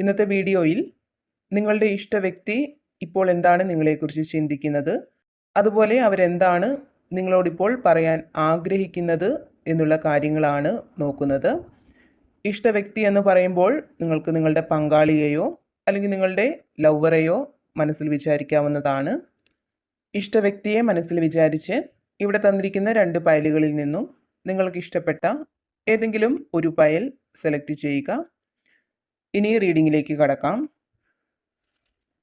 ഇന്നത്തെ വീഡിയോയിൽ നിങ്ങളുടെ ഇഷ്ട വ്യക്തി ഇപ്പോൾ എന്താണ് നിങ്ങളെക്കുറിച്ച് ചിന്തിക്കുന്നത്? അതുപോലെ അവരെന്താണ് നിങ്ങളോടിപ്പോൾ പറയാൻ ആഗ്രഹിക്കുന്നത് എന്നുള്ള കാര്യങ്ങളാണ് നോക്കുന്നത്. ഇഷ്ട വ്യക്തി എന്ന് പറയുമ്പോൾ നിങ്ങൾക്ക് നിങ്ങളുടെ പങ്കാളിയെയോ അല്ലെങ്കിൽ നിങ്ങളുടെ ലവറെയോ മനസ്സിൽ വിചാരിക്കാവുന്നതാണ്. ഇഷ്ട വ്യക്തിയെ മനസ്സിൽ വിചാരിച്ച് ഇവിടെ തന്നിരിക്കുന്ന രണ്ട് പയലുകളിൽ നിന്നും നിങ്ങൾക്ക് ഇഷ്ടപ്പെട്ട ഏതെങ്കിലും ഒരു പയൽ സെലക്ട് ചെയ്യുക. ഇനി റീഡിങ്ങിലേക്ക് കടക്കാം.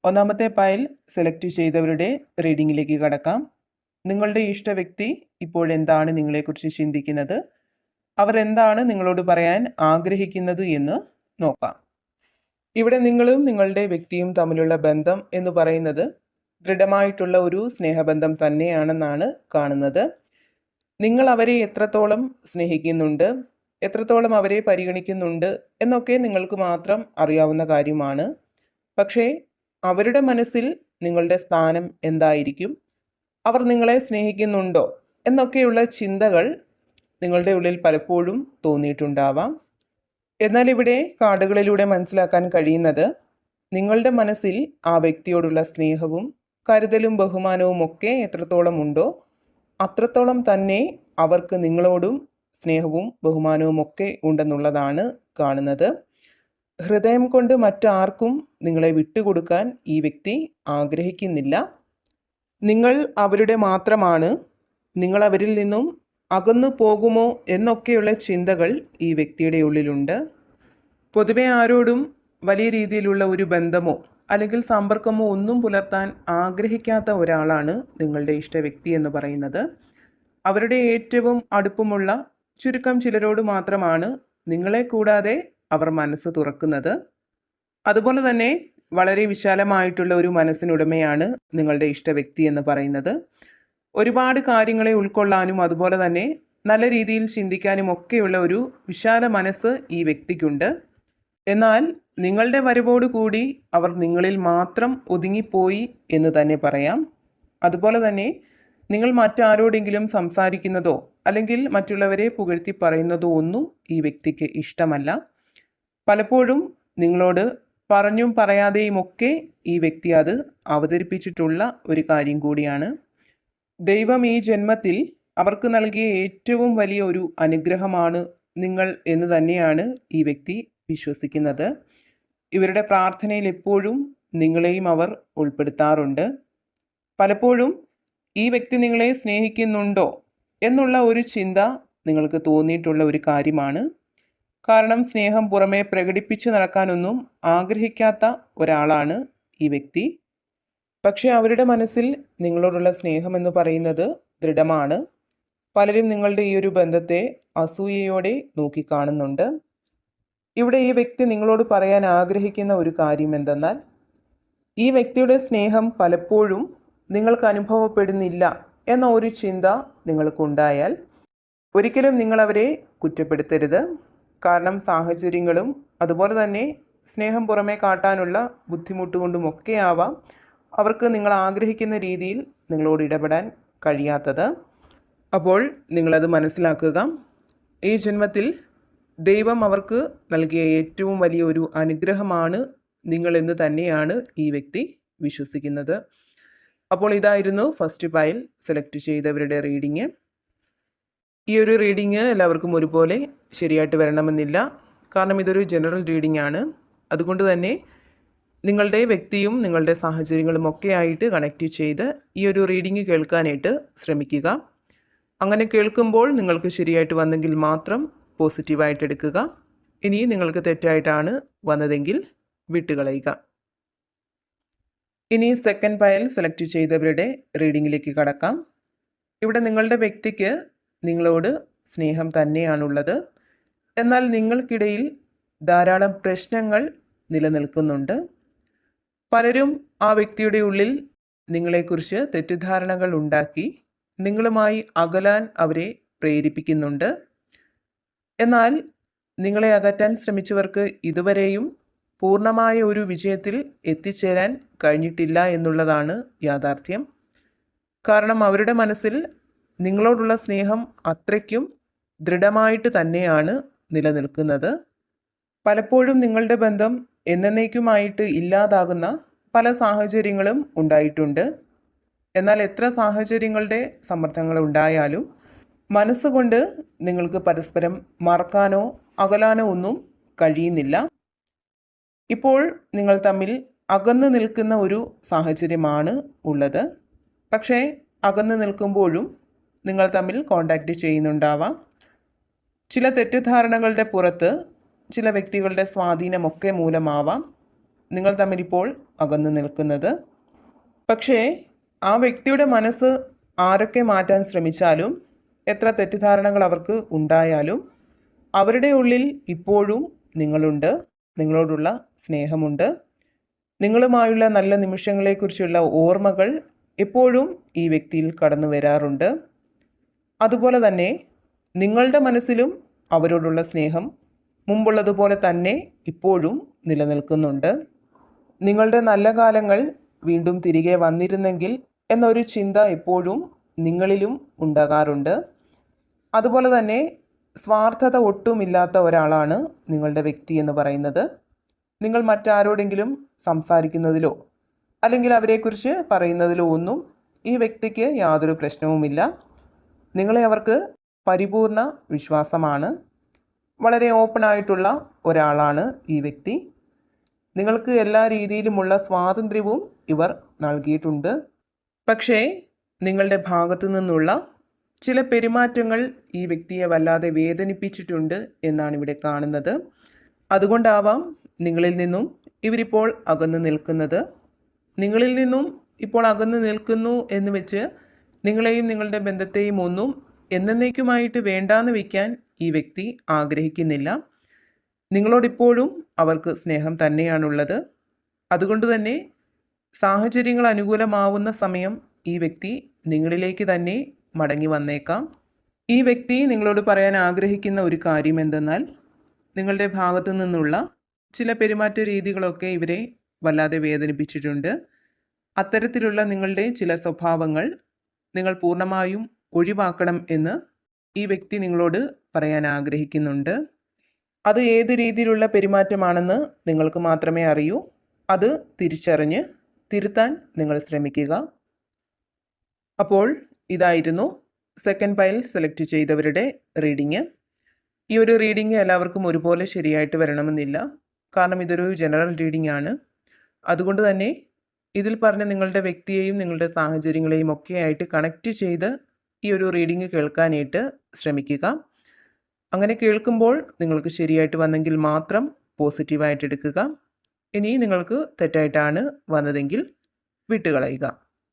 ഒന്നാമത്തെ പയൽ സെലക്ട് ചെയ്തവരുടെ റീഡിങ്ങിലേക്ക് കടക്കാം. നിങ്ങളുടെ ഇഷ്ട വ്യക്തി ഇപ്പോഴെന്താണ് നിങ്ങളെക്കുറിച്ച് ചിന്തിക്കുന്നത്? അവർ എന്താണ് നിങ്ങളോട് പറയാൻ ആഗ്രഹിക്കുന്നത് എന്ന് നോക്കാം. ഇവിടെ നിങ്ങളും നിങ്ങളുടെ വ്യക്തിയും തമ്മിലുള്ള ബന്ധം എന്ന് പറയുന്നത് ദൃഢമായിട്ടുള്ള ഒരു സ്നേഹബന്ധം തന്നെയാണെന്നാണ് കാണുന്നത്. നിങ്ങൾ അവരെ എത്രത്തോളം സ്നേഹിക്കുന്നുണ്ട്? എത്രത്തോളം അവരെ പരിഗണിക്കുന്നുണ്ട് എന്നൊക്കെ നിങ്ങൾക്ക് മാത്രം അറിയാവുന്ന കാര്യമാണ്. പക്ഷേ അവരുടെ മനസ്സിൽ നിങ്ങളുടെ സ്ഥാനം എന്തായിരിക്കും? അവർ നിങ്ങളെ സ്നേഹിക്കുന്നുണ്ടോ? എന്നൊക്കെയുള്ള ചിന്തകൾ നിങ്ങളുടെ ഉള്ളിൽ പലപ്പോഴും തോന്നിയിട്ടുണ്ടാവാം. എന്നാൽ ഇവിടെ കാർഡുകളിലൂടെ മനസ്സിലാക്കാൻ കഴിയുന്നത് നിങ്ങളുടെ മനസ്സിൽ ആ വ്യക്തിയോടുള്ള സ്നേഹവും കരുതലും ബഹുമാനവും ഒക്കെ എത്രത്തോളം ഉണ്ടോ അത്രത്തോളം തന്നെ അവർക്ക് നിങ്ങളോടും സ്നേഹവും ബഹുമാനവും ഒക്കെ ഉണ്ടെന്നുള്ളതാണ് കാണുന്നത്. ഹൃദയം കൊണ്ട് മറ്റാർക്കും നിങ്ങളെ വിട്ടുകൊടുക്കാൻ ഈ വ്യക്തി ആഗ്രഹിക്കുന്നില്ല. നിങ്ങൾ അവരുടെ മാത്രമാണ്. നിങ്ങൾ അവരിൽ നിന്നും അകന്നു പോകുമോ എന്നൊക്കെയുള്ള ചിന്തകൾ ഈ വ്യക്തിയുടെ ഉള്ളിലുണ്ട്. പൊതുവെ ആരോടും വലിയ രീതിയിലുള്ള ഒരു ബന്ധമോ അല്ലെങ്കിൽ സമ്പർക്കമോ ഒന്നും പുലർത്താൻ ആഗ്രഹിക്കാത്ത ഒരാളാണ് നിങ്ങളുടെ ഇഷ്ട വ്യക്തി എന്ന് പറയുന്നത്. അവരുടെ ഏറ്റവും അടുപ്പമുള്ള ചുരുക്കം ചിലരോട് മാത്രമാണ് നിങ്ങളെ കൂടാതെ അവർ മനസ്സ് തുറക്കുന്നത്. അതുപോലെ തന്നെ വളരെ വിശാലമായിട്ടുള്ള ഒരു മനസ്സിനുടമയാണ് നിങ്ങളുടെ ഇഷ്ട വ്യക്തി എന്ന് പറയുന്നത്. ഒരുപാട് കാര്യങ്ങളെ ഉൾക്കൊള്ളാനും അതുപോലെ തന്നെ നല്ല രീതിയിൽ ചിന്തിക്കാനും ഒക്കെയുള്ള ഒരു വിശാല മനസ്സ് ഈ വ്യക്തിക്കുണ്ട്. എന്നാൽ നിങ്ങളുടെ വരവോടുകൂടി അവർ നിങ്ങളിൽ മാത്രം ഒതുങ്ങിപ്പോയി എന്ന് തന്നെ പറയാം. അതുപോലെ തന്നെ നിങ്ങൾ മറ്റാരോടെങ്കിലും സംസാരിക്കുന്നതോ അല്ലെങ്കിൽ മറ്റുള്ളവരെ പുകഴ്ത്തി പറയുന്നതോ ഒന്നും ഈ വ്യക്തിക്ക് ഇഷ്ടമല്ല. പലപ്പോഴും നിങ്ങളോട് പറഞ്ഞും പറയാതെയുമൊക്കെ ഈ വ്യക്തി അത് അവതരിപ്പിച്ചിട്ടുള്ള ഒരു കാര്യം കൂടിയാണ്. ദൈവം ഈ ജന്മത്തിൽ അവർക്ക് നൽകിയ ഏറ്റവും വലിയ ഒരു അനുഗ്രഹമാണ് നിങ്ങൾ എന്ന് തന്നെയാണ് ഈ വ്യക്തി വിശ്വസിക്കുന്നത്. ഇവരുടെ പ്രാർത്ഥനയിൽ എപ്പോഴും നിങ്ങളെയും അവർ ഉൾപ്പെടുത്താറുണ്ട്. പലപ്പോഴും ഈ വ്യക്തി നിങ്ങളെ സ്നേഹിക്കുന്നുണ്ടോ എന്നുള്ള ഒരു ചിന്ത നിങ്ങൾക്ക് തോന്നിയിട്ടുള്ള ഒരു കാര്യമാണ്. കാരണം സ്നേഹം പുറമേ പ്രകടിപ്പിച്ചു നടക്കാനൊന്നും ആഗ്രഹിക്കാത്ത ഒരാളാണ് ഈ വ്യക്തി. പക്ഷേ അവരുടെ മനസ്സിൽ നിങ്ങളോടുള്ള സ്നേഹം എന്ന് പറയുന്നത് ദൃഢമാണ്. പലരും നിങ്ങളുടെ ഈ ഒരു ബന്ധത്തെ അസൂയയോടെ നോക്കിക്കാണുന്നുണ്ട്. ഇവിടെ ഈ വ്യക്തി നിങ്ങളോട് പറയാൻ ആഗ്രഹിക്കുന്ന ഒരു കാര്യം എന്തെന്നാൽ ഈ വ്യക്തിയുടെ സ്നേഹം പലപ്പോഴും നിങ്ങൾക്ക് അനുഭവപ്പെടുന്നില്ല എന്ന ഒരു ചിന്ത നിങ്ങൾക്കുണ്ടായാൽ ഒരിക്കലും നിങ്ങളവരെ കുറ്റപ്പെടുത്തരുത്. കാരണം സാഹചര്യങ്ങളും അതുപോലെ തന്നെ സ്നേഹം പുറമേ കാട്ടാനുള്ള ബുദ്ധിമുട്ട് കൊണ്ടുമൊക്കെ ആവാം. അവർക്ക് നിങ്ങൾ ആഗ്രഹിക്കുന്ന രീതിയിൽ നിങ്ങളോട് ഇടപെടാൻ കഴിയാത്തത്. അപ്പോൾ നിങ്ങളത് മനസ്സിലാക്കുക. ഈ ജന്മത്തിൽ ദൈവം അവർക്ക് നൽകിയ ഏറ്റവും വലിയ ഒരു അനുഗ്രഹമാണ് നിങ്ങളെന്ന് തന്നെയാണ് ഈ വ്യക്തി വിശ്വസിക്കുന്നത്. അപ്പോൾ ഇതായിരുന്നു ഫസ്റ്റ് പൈൽ സെലക്ട് ചെയ്തവരുടെ റീഡിങ് ഈ ഒരു റീഡിങ് എല്ലാവർക്കും ഒരുപോലെ ശരിയായിട്ട് വരണമെന്നില്ല. കാരണം ഇതൊരു ജനറൽ റീഡിംഗ് ആണ്. അതുകൊണ്ട് തന്നെ നിങ്ങളുടെ വ്യക്തിയും നിങ്ങളുടെ സാഹചര്യങ്ങളും ഒക്കെ ആയിട്ട് കണക്റ്റ് ചെയ്ത് ഈ ഒരു റീഡിങ് കേൾക്കാനായിട്ട് ശ്രമിക്കുക. അങ്ങനെ കേൾക്കുമ്പോൾ നിങ്ങൾക്ക് ശരിയായിട്ട് വന്നെങ്കിൽ മാത്രം പോസിറ്റീവായിട്ട് എടുക്കുക. ഇനി നിങ്ങൾക്ക് തെറ്റായിട്ടാണ് വന്നതെങ്കിൽ വിട്ടുകളയുക. ഇനി സെക്കൻഡ് പയൽ സെലക്ട് ചെയ്തവരുടെ റീഡിങ്ങിലേക്ക് കടക്കാം. ഇവിടെ നിങ്ങളുടെ വ്യക്തിക്ക് നിങ്ങളോട് സ്നേഹം തന്നെയാണുള്ളത്. എന്നാൽ നിങ്ങൾക്കിടയിൽ ധാരാളം പ്രശ്നങ്ങൾ നിലനിൽക്കുന്നുണ്ട്. പലരും ആ വ്യക്തിയുടെ ഉള്ളിൽ നിങ്ങളെക്കുറിച്ച് തെറ്റിദ്ധാരണകൾ ഉണ്ടാക്കി നിങ്ങളുമായി അകലാൻ അവരെ പ്രേരിപ്പിക്കുന്നുണ്ട്. എന്നാൽ നിങ്ങളെ അകറ്റാൻ ശ്രമിച്ചവർക്ക് ഇതുവരെയും പൂർണമായ ഒരു വിജയത്തിൽ എത്തിച്ചേരാൻ കഴിഞ്ഞിട്ടില്ല എന്നുള്ളതാണ് യാഥാർത്ഥ്യം. കാരണം അവരുടെ മനസ്സിൽ നിങ്ങളോടുള്ള സ്നേഹം അത്രയ്ക്കും ദൃഢമായിട്ട് തന്നെയാണ് നിലനിൽക്കുന്നത്. പലപ്പോഴും നിങ്ങളുടെ ബന്ധം എന്നേക്കുമായിട്ട് ഇല്ലാതാകുന്ന പല സാഹചര്യങ്ങളും ഉണ്ടായിട്ടുണ്ട്. എന്നാൽ എത്ര സാഹചര്യങ്ങളുടെ സമ്മർദ്ദങ്ങൾ ഉണ്ടായാലും മനസ്സുകൊണ്ട് നിങ്ങൾക്ക് പരസ്പരം മറക്കാനോ അകലാനോ ഒന്നും കഴിയുന്നില്ല. ഇപ്പോൾ നിങ്ങൾ തമ്മിൽ അകന്നു നിൽക്കുന്ന ഒരു സാഹചര്യമാണ് ഉള്ളത്. പക്ഷേ അകന്നു നിൽക്കുമ്പോഴും നിങ്ങൾ തമ്മിൽ കോണ്ടാക്റ്റ് ചെയ്യുന്നുണ്ടാവാം. ചില തെറ്റിദ്ധാരണകളുടെ പുറത്ത് ചില വ്യക്തികളുടെ സ്വാധീനമൊക്കെ മൂലമാവാം നിങ്ങൾ തമ്മിലിപ്പോൾ അകന്നു നിൽക്കുന്നത്. പക്ഷേ ആ വ്യക്തിയുടെ മനസ്സ് ആരൊക്കെ മാറ്റാൻ ശ്രമിച്ചാലും എത്ര തെറ്റിദ്ധാരണകൾ അവർക്ക് ഉണ്ടായാലും അവരുടെ ഉള്ളിൽ ഇപ്പോഴും നിങ്ങളുണ്ട്. നിങ്ങളോടുള്ള സ്നേഹമുണ്ട്. നിങ്ങളുമായുള്ള നല്ല നിമിഷങ്ങളെക്കുറിച്ചുള്ള ഓർമ്മകൾ എപ്പോഴും ഈ വ്യക്തിയിൽ കടന്നു വരാറുണ്ട്. അതുപോലെ തന്നെ നിങ്ങളുടെ മനസ്സിലും അവരോടുള്ള സ്നേഹം മുമ്പുള്ളതുപോലെ തന്നെ ഇപ്പോഴും നിലനിൽക്കുന്നുണ്ട്. നിങ്ങളുടെ നല്ല കാലങ്ങൾ വീണ്ടും തിരികെ വന്നിരുന്നെങ്കിൽ എന്നൊരു ചിന്ത എപ്പോഴും നിങ്ങളിലും ഉണ്ടാകാറുണ്ട്. അതുപോലെ തന്നെ സ്വാർത്ഥത ഒട്ടുമില്ലാത്ത ഒരാളാണ് നിങ്ങളുടെ വ്യക്തി എന്ന് പറയുന്നത്. നിങ്ങൾ മറ്റാരോടെങ്കിലും സംസാരിക്കുന്നതിലോ അല്ലെങ്കിൽ അവരെക്കുറിച്ച് പറയുന്നതിലോ ഒന്നും ഈ വ്യക്തിക്ക് യാതൊരു പ്രശ്നവുമില്ല. നിങ്ങളെ അവർക്ക് പരിപൂർണ വിശ്വാസമാണ്. വളരെ ഓപ്പൺ ആയിട്ടുള്ള ഒരാളാണ് ഈ വ്യക്തി. നിങ്ങൾക്ക് എല്ലാ രീതിയിലുമുള്ള സ്വാതന്ത്ര്യവും ഇവർ നൽകിയിട്ടുണ്ട്. പക്ഷേ നിങ്ങളുടെ ഭാഗത്തു നിന്നുള്ള ചില പെരുമാറ്റങ്ങൾ ഈ വ്യക്തിയെ വല്ലാതെ വേദനിപ്പിച്ചിട്ടുണ്ട് എന്നാണ് ഇവിടെ കാണുന്നത്. അതുകൊണ്ടാവാം നിങ്ങളിൽ നിന്നും ഇവരിപ്പോൾ അകന്നു നിൽക്കുന്നത്. നിങ്ങളിൽ നിന്നും ഇപ്പോൾ അകന്നു നിൽക്കുന്നു എന്ന് വെച്ച് നിങ്ങളെയും നിങ്ങളുടെ ബന്ധത്തെയും ഒന്നും എന്നേക്കുമായിട്ട് വേണ്ടാന്ന് വയ്ക്കാൻ ഈ വ്യക്തി ആഗ്രഹിക്കുന്നില്ല. നിങ്ങളോടിപ്പോഴും അവർക്ക് സ്നേഹം തന്നെയാണുള്ളത്. അതുകൊണ്ട് തന്നെ സാഹചര്യങ്ങൾ അനുകൂലമാവുന്ന സമയം ഈ വ്യക്തി നിങ്ങളിലേക്ക് തന്നെ മടങ്ങി വന്നേക്കാം. ഈ വ്യക്തി നിങ്ങളോട് പറയാൻ ആഗ്രഹിക്കുന്ന ഒരു കാര്യം എന്തെന്നാൽ നിങ്ങളുടെ ഭാഗത്തു നിന്നുള്ള ചില പെരുമാറ്റ രീതികളൊക്കെ ഇവരെ വല്ലാതെ വേദനിപ്പിച്ചിട്ടുണ്ട്. അത്തരത്തിലുള്ള നിങ്ങളുടെ ചില സ്വഭാവങ്ങൾ നിങ്ങൾ പൂർണമായും ഒഴിവാക്കണം എന്ന് ഈ വ്യക്തി നിങ്ങളോട് പറയാൻ ആഗ്രഹിക്കുന്നുണ്ട്. അത് ഏത് രീതിയിലുള്ള പെരുമാറ്റമാണെന്ന് നിങ്ങൾക്ക് മാത്രമേ അറിയൂ. അത് തിരിച്ചറിഞ്ഞ് തിരുത്താൻ നിങ്ങൾ ശ്രമിക്കുക. അപ്പോൾ ഇതായിരുന്നു സെക്കൻഡ് പൈൽ സെലക്ട് ചെയ്തവരുടെ റീഡിങ് ഈ ഒരു റീഡിങ് എല്ലാവർക്കും ഒരുപോലെ ശരിയായിട്ട് വരണമെന്നില്ല. കാരണം ഇതൊരു ജനറൽ റീഡിംഗ് ആണ്. അതുകൊണ്ട് തന്നെ ഇതിൽ പറഞ്ഞ നിങ്ങളുടെ വ്യക്തിയെയും നിങ്ങളുടെ സാഹചര്യങ്ങളെയും ഒക്കെ ആയിട്ട് കണക്റ്റ് ചെയ്ത് ഈ ഒരു റീഡിങ് കേൾക്കാനായിട്ട് ശ്രമിക്കുക. അങ്ങനെ കേൾക്കുമ്പോൾ നിങ്ങൾക്ക് ശരിയായിട്ട് വന്നെങ്കിൽ മാത്രം പോസിറ്റീവായിട്ട് എടുക്കുക. ഇനി നിങ്ങൾക്ക് തെറ്റായിട്ടാണ് വന്നതെങ്കിൽ വിട്ടുകളയുക.